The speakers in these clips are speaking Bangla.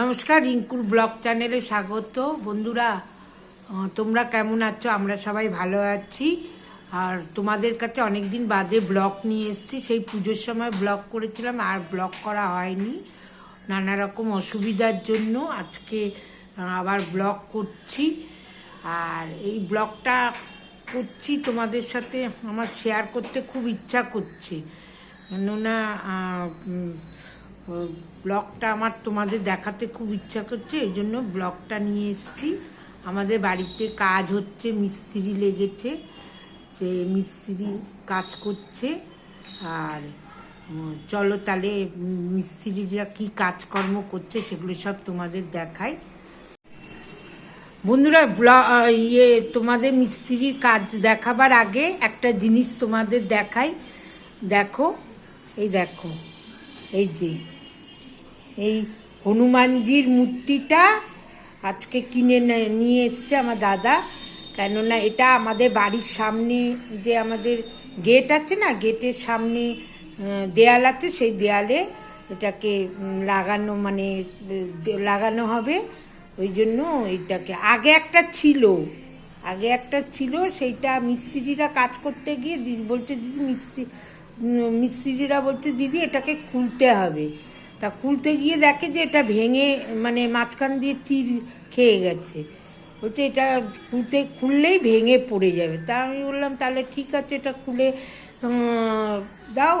নমস্কার, রিঙ্কুর ব্লগ চ্যানেলে স্বাগত। বন্ধুরা তোমরা কেমন আছো? আমরা সবাই ভালো আছি। আর তোমাদের কাছে অনেক দিন বাদে ব্লগ নিয়ে এসেছি। সেই পুজোর সময় ব্লগ করেছিলাম, আর ব্লগ করা হয়নি। নানা রকম অসুবিধার জন্য আজকে আবার ব্লগ করছি। আর এই ব্লগটা করছি তোমাদের সাথে, আমার শেয়ার করতে খুব ইচ্ছা করছে। কেননা ব্লগটা আমার তোমাদের দেখাতে খুব ইচ্ছা করছে, এই জন্য ব্লগটা নিয়ে এসেছি। আমাদের বাড়িতে কাজ হচ্ছে, মিস্ত্রি লেগেছে সে মিস্ত্রি কাজ করছে। আর চলো তাহলে মিস্ত্রিরা কি কাজকর্ম করছে সেগুলো সব তোমাদের দেখাই। বন্ধুরা ইয়ে তোমাদের মিস্ত্রির কাজ দেখাবার আগে একটা জিনিস তোমাদের দেখাই। দেখো, এই দেখো। এই যে, এই হনুমানজির মূর্তিটা আজকে কিনে নিয়ে এসছে আমার দাদা। কেননা এটা আমাদের বাড়ির সামনে যে আমাদের গেট আছে না, গেটের সামনে দেয়াল আছে, সেই দেয়ালে এটাকে লাগানো মানে লাগানো হবে। ওই জন্য এটাকে, আগে একটা ছিল, আগে একটা ছিল, সেইটা মিস্ত্রিরা কাজ করতে গিয়ে বলছে, দিদি, মিস্ত্রি মিস্ত্রিরা বলছে, দিদি, এটাকে খুলতে হবে। তা খুলতে গিয়ে দেখে যে এটা ভেঙে মানে মাঝখান দিয়ে তীর খেয়ে গেছে। বলছে, এটা খুলতে, খুললেই ভেঙে পড়ে যাবে। তা আমি বললাম, তাহলে ঠিক আছে, এটা খুলে দাও,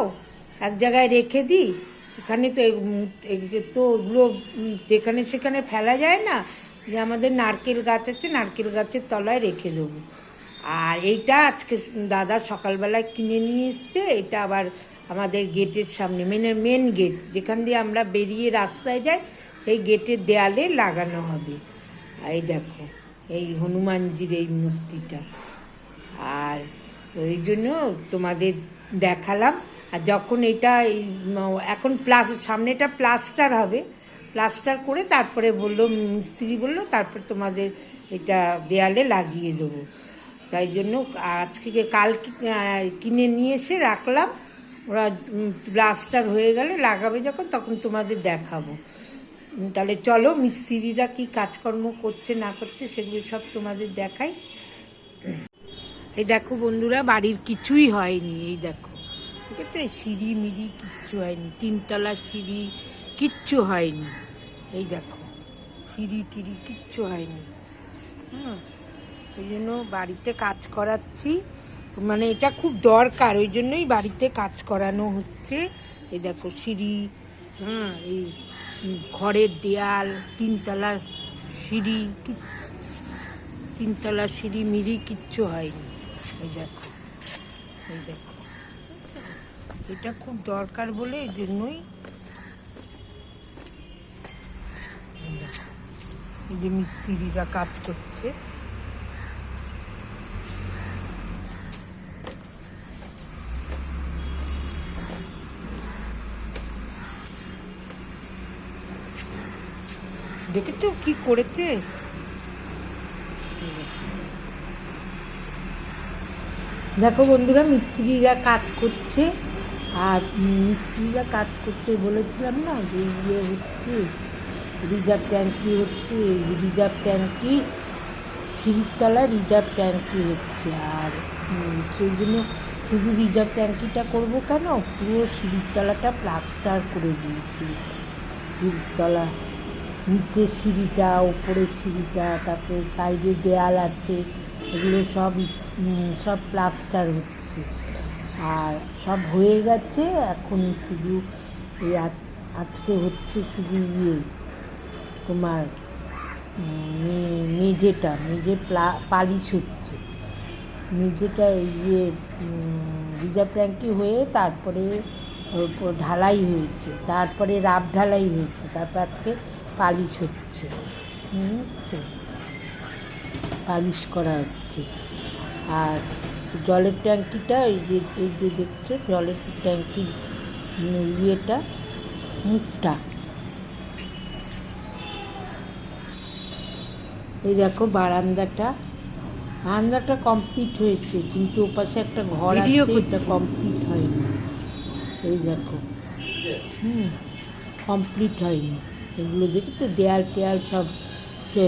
এক জায়গায় রেখে দিই। এখানে তো তো ওগুলো যেখানে সেখানে ফেলা যায় না, যে আমাদের নারকেল গাছ আছে, নারকেল গাছের তলায় রেখে দেবো। আর এইটা আজকে দাদা সকালবেলায় কিনে নিয়ে এসছে, এটা আবার আমাদের গেটের সামনে মানে মেন গেট যেখান দিয়ে আমরা বেরিয়ে রাস্তায় যাই, সেই গেটের দেয়ালে লাগানো হবে। এই দেখো, এই হনুমানজির এই মূর্তিটা। আর ওই জন্য তোমাদের দেখালাম, আর যখন এটা এখন প্লাস, সামনেটা প্লাস্টার হবে, প্লাস্টার করে তারপরে বলল, মিস্ত্রি বলল, তারপর তোমাদের এটা দেয়ালে লাগিয়ে দেবো। তাই জন্য আজকে কাল কিনে নিয়ে এসে রাখলাম। ওরা প্লাস্টার হয়ে গেলে লাগাবে যখন, তখন তোমাদের দেখাবো। তাহলে চলো মিস্ত্রিরা কি কাজকর্ম করছে, না করছে, সেগুলো সব তোমাদের দেখাই। এই দেখো বন্ধুরা, বাড়ির কিছুই হয়নি, এই দেখো। ঠিক আছে? সিঁড়ি মিড়ি কিচ্ছু হয়নি, তিনতলা সিঁড়ি কিচ্ছু হয়নি, এই দেখো। সিঁড়ি টিড়ি কিচ্ছু হয়নি, হুম। ওই জন্য বাড়িতে কাজ করাচ্ছি। মানে এটা খুব দরকার, ওই জন্যই বাড়িতে কাজ করানো হচ্ছে। এই দেখো সিঁড়ি হ্যাঁ এই ঘরের দেয়াল, তিনতলা সিঁড়ি তিনতলা সিঁড়ি মিড়ি কিচ্ছু হয়নি। এই দেখো এই দেখো। এটা খুব দরকার বলে এই জন্যই। এই যে মিস্ত্রিরা কাজ করছে। দেখেছ কি করেছে? দেখো বন্ধুরা, মিস্ত্রিরা কাজ করছে। আর মিস্ত্রিরা কাজ করতে বলেছিলাম না যে ইয়ে হচ্ছে, রিজার্ভ ট্যাঙ্কি হচ্ছে, রিজার্ভ ট্যাঙ্কি, সিঁড়ির তলায় রিজার্ভ ট্যাঙ্কি হচ্ছে। আর সেই জন্য শুধু রিজার্ভ ট্যাঙ্কিটা করব কেন? পুরো সিঁড়ির তলাটা প্লাস্টার করে দিয়েছি। সিঁড়ির তলা নিচের সিঁড়িটা ওপরের সিঁড়িটা, তারপরে সাইডে দেয়াল আছে, এগুলো সব ইস- সব প্লাস্টার হচ্ছে। আর সব হয়ে গেছে, এখন শুধু এই আজ- আজকে হচ্ছে শুধু ইয়ে তোমার মেঝেটা, মেঝে প্লা- পালিশ হচ্ছে। মেঝেটা ইয়ে রিজার্ভ ট্যাঙ্কি হয়ে তারপরে ঢালাই হয়েছে। তারপরে রাব ঢালাই হয়েছে। তারপর আজকে পালিশ হচ্ছে। পালিশ করা হচ্ছে। আর জলের ট্যাঙ্কিটা এই যে এই যে দেখছে জলের ট্যাঙ্কির ইয়েটা মুখটা। এই দেখো বারান্দাটা। বারান্দাটা কমপ্লিট হয়েছে কিন্তু ওপাশে একটা ঘর আছে ভিডিও এটা কমপ্লিট হয়নি। এই দেখো। হুম কমপ্লিট হয়নি। এগুলো দেখি তো দেয়াল টেয়াল সব হচ্ছে